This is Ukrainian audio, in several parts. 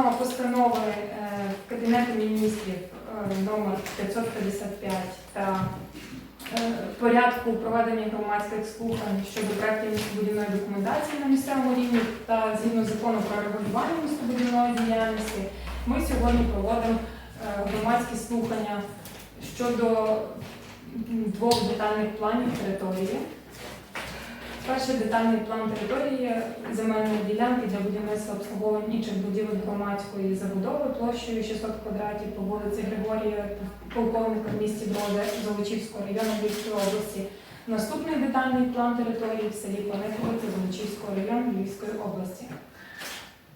згідно постанови е, Кабінету міністрів е, номер 555 та е, порядку проведення громадських слухань щодо проєктів містобудівної документації на місцевому рівні та згідно закону про регулювання містобудівної діяльності, ми сьогодні проводимо громадські слухання щодо двох детальних планів території. Перший детальний план території земельної ділянки для будівництва обслуговування інших будівель громадської забудови площею 600 квадратів по вулиці Григорія полковника в місті Броди Золочівського району Львівської області. Наступний детальний план території в селі Планетовиці Золочівського району Львівської області.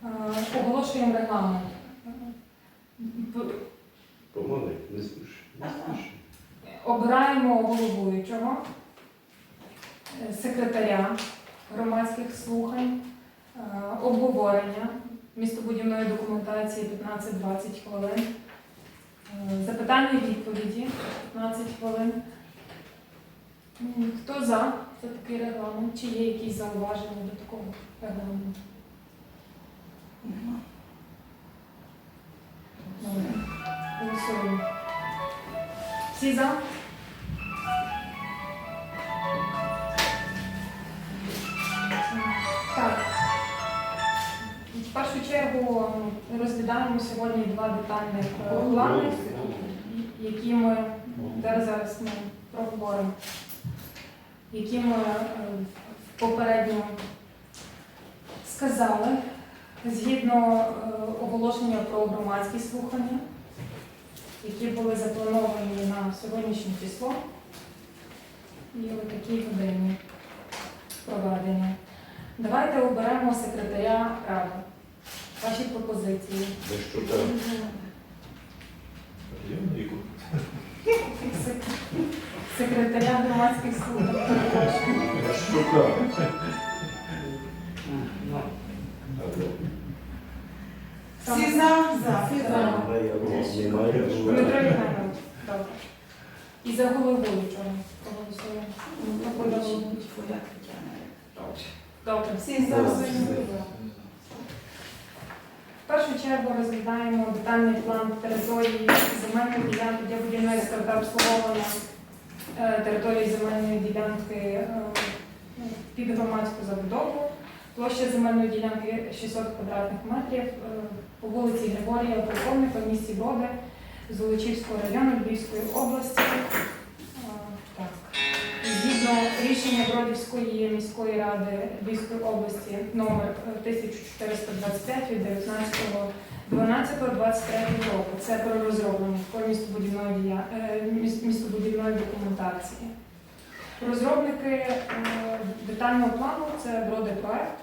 Е, Оголошуємо регламент. П- Помоги, не спіши. Обираємо головуючого, секретаря громадських слухань, е, обговорення містобудівної документації 15-20 хвилин, е, запитання і відповіді 15 хвилин. Хто за це такий регламент? Чи є якісь зауваження до такого регламенту? Голосуємо. Всі за? В першу чергу розглядаємо сьогодні два детальних е, плани, які ми зараз зараз ми проговоримо, які ми е, попередньо сказали згідно е, оголошення про громадські слухання які були заплановані на сьогоднішнє число. І ось такі години проведення. Давайте оберемо секретаря ради. Ваші пропозиції. За що так? Я не віку. Секретаря громадських перепрошую. Що так? Всі за? За. Всі за. Дмитро. Добре. І за головуючого проголосуємо. Добре. Всі за. Всі за. В першу чергу розглядаємо детальний план території земельної ділянки для будівництва та обслуговування е, території земельної ділянки е, під громадську забудову. Площа земельної ділянки 600 квадратних метрів е, по вулиці Григорія Полковника в місті Броди Золочівського району Львівської області. Е, рішення Бродівської міської ради Львівської області номер е, 1425 від 19.12.23 року. Це про розроблення такої містобудівної, е, документації. Розробники е, детального плану це Броди проект.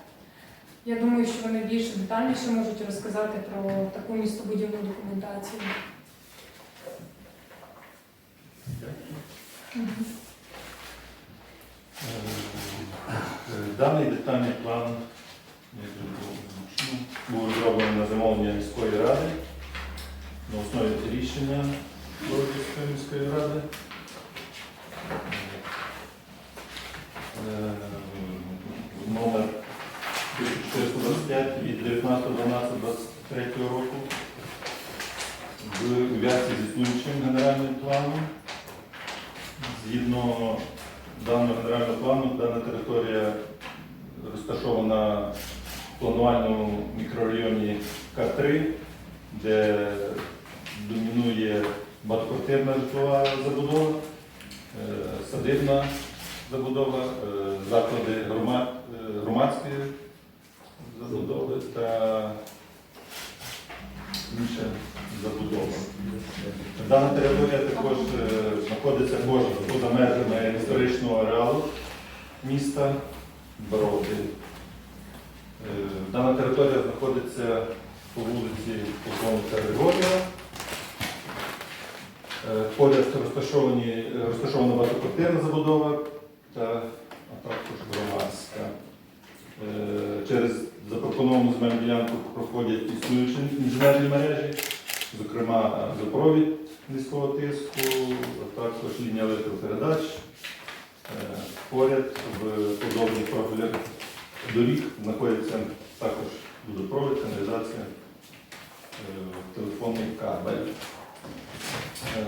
Я думаю, що вони більш детальніше можуть розказати про таку містобудівну документацію. Мгм. Е, Даний детальний план озвучено, був розроблений на замовлення міської ради на основі рішення Бородівської міської ради. Е, Номер 1425 від 19.12.23 року в ув'язці з існуючим генеральним планом. Згідно даного генерального плану, дана територія розташована в планувальному мікрорайоні К3, де домінує багатоквартирна житлова забудова, е, садибна забудова, е, заклади е, громадської забудови та інша забудова. Дана територія також знаходиться поза межами історичного ареалу міста Броди. Е, Дана територія знаходиться по вулиці полковника Григорія. Е, Поряд е, розташована багатоквартирна забудова та а також громадська. Через запропоновану земельну ділянку проходять існуючі інженерні мережі, зокрема запровід низького тиску, а також лінія електропередач. Е, Поряд в подовжних профілях доріг знаходиться також водопровід, каналізація газонний кабель. Е,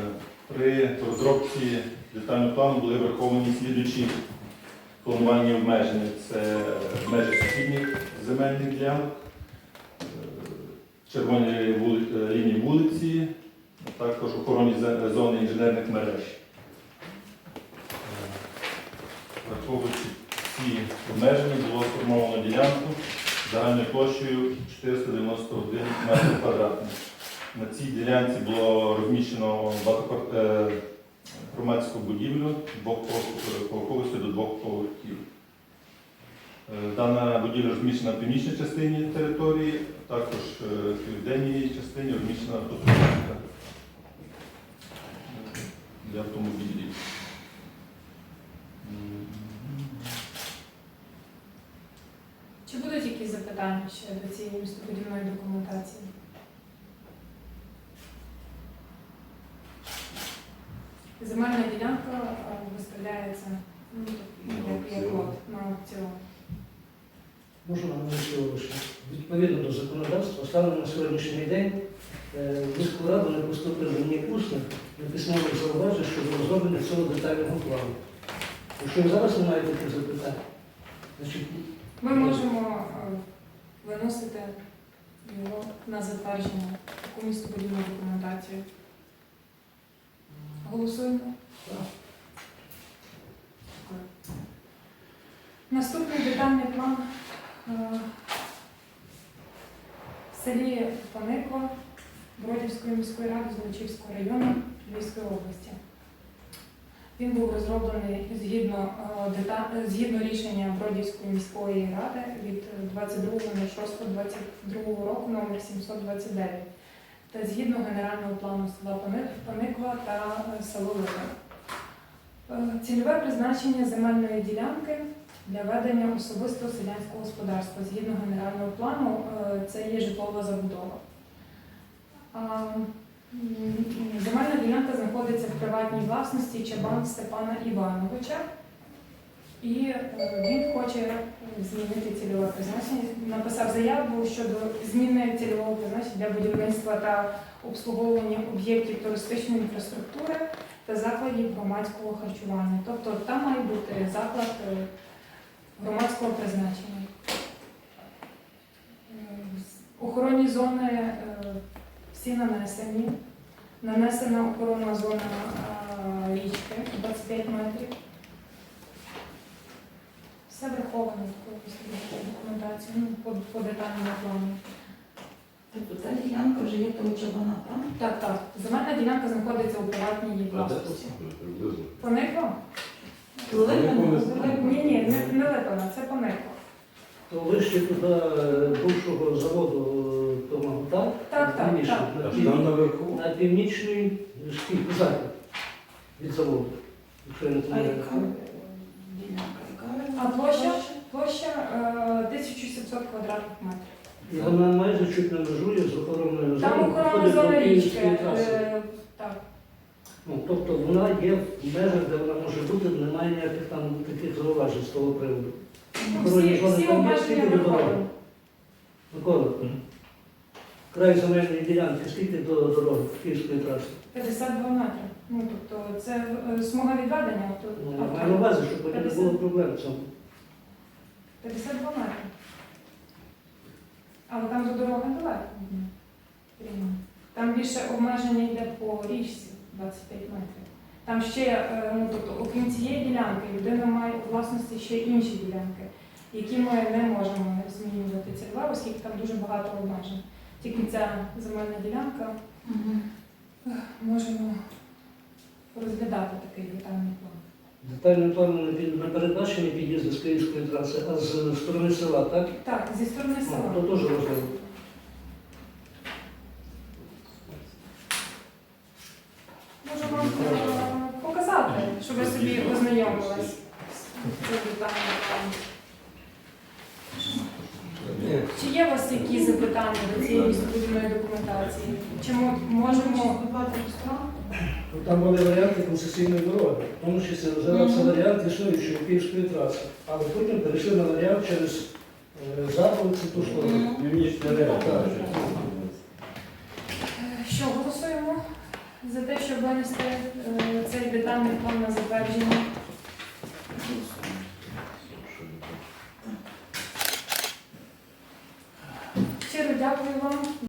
При розробці детального плану були враховані слідуючі планування обмеження. Це межі сусідніх земельних ділянок, е, червоні е, лінії вулиці, а також охоронні зони інженерних мереж. Е, Враховуючи ці обмеження, було сформовано ділянку загальною площею 491 метр квадратний. На цій ділянці було розміщено е, громадську будівлю двохповерховості до двох поверхів. Е, Дана будівля розміщена в північній частині території, а також е, в південній частині розміщена автозупинка е, для автомобілів. Будуть якісь ще до цієї містобудівної документації? Земельна ділянка е, виставляється ну, як, як лот на аукціон. Можна що відповідно до законодавства станом на сьогоднішній день е, в міську раду не поступило ні усних, ні письмових зауважень щодо розроблення цього детального плану. Якщо ви зараз не маєте таких запитань, значить Ми можемо е, виносити його на затвердження таку містобудівну документацію. Голосуємо. Наступний детальний план е, в селі Панико Бродівської міської ради Золочівського району Львівської області. Він був розроблений згідно, е, дета- згідно рішення Бродівської міської ради від 22.06.22 року номер 729 та згідно генерального плану села Пани- Паниква та е, село Липа. Е, Цільове призначення земельної ділянки для ведення особистого селянського господарства. Згідно генерального плану, е, це є житлова забудова. Земельна ділянка знаходиться в приватній власності Чабан Степана Івановича. І е, він хоче змінити цільове призначення. Написав заяву щодо зміни цільового призначення для будівництва та обслуговування об'єктів туристичної інфраструктури та закладів громадського харчування. Тобто там має бути заклад е, громадського призначення. Охоронні зони всі нанесені. Нанесена охоронна зона річки 25 метрів. Все враховано в документації, ну, по, по детальному плану. Тобто та ділянка вже є того чабана, так? Так, так. Земельна ділянка знаходиться у приватній її власності. приблизно? Поникло? Липина? Ні, ні, не, не Липина, це поникло. то вище туди е, бувшого заводу е, того, так? Так, так, Північний, так. на Аж пів- там наверху? На північний схід, захід від заводу. Якщо я не А помиляюсь. яка ділянка? Яка? А площа? Площа е, 1700 квадратних метрів. І вона майже чуть не межує з охоронною Там зоною. охорона до зона річки. Київської траси. е, Так. Ну, тобто вона є в межах, де вона може бути, немає ніяких там таких зауважень з того приводу. Ну, Охоронні Всі, зони всі там є, обмеження скільки враховані. Микола, край земельної ділянки, скільки до дороги Київської траси? 52 метри. Ну, тобто це е, смуга відведення. Ну, Тобто, я маю на увазі, щоб потім не було проблем в цьому. 52 метри. Але там до дороги далеко. Прямо. Там більше обмеження йде по річці 25 метрів. Там ще, е, ну тобто, окрім цієї ділянки, людина має у власності ще інші ділянки, які ми не можемо змінювати цільове, оскільки там дуже багато обмежень. Тільки ця земельна ділянка Мгм. можемо розглядати такий детальний план. Детальним планом не під- не передбачені під'їзди з Київської траси, а з сторони села, так? Так, зі сторони Ну, села. то теж важливо. Можу вам е, показати, щоб ви собі ознайомились з цим детальним планом. Чи є у вас якісь запитання до цієї містобудівної документації? Чи ми можемо Вступати в справу? Ну, Там були варіанти концесійної дороги, в тому числі розглядався варіант існуючої Київської траси. Але потім перейшли на варіант через е, заповідь, це ту сторону. Північний район. Так. е, за те, щоб винести е, цей детальний план на затвердження. Щиро дякую вам.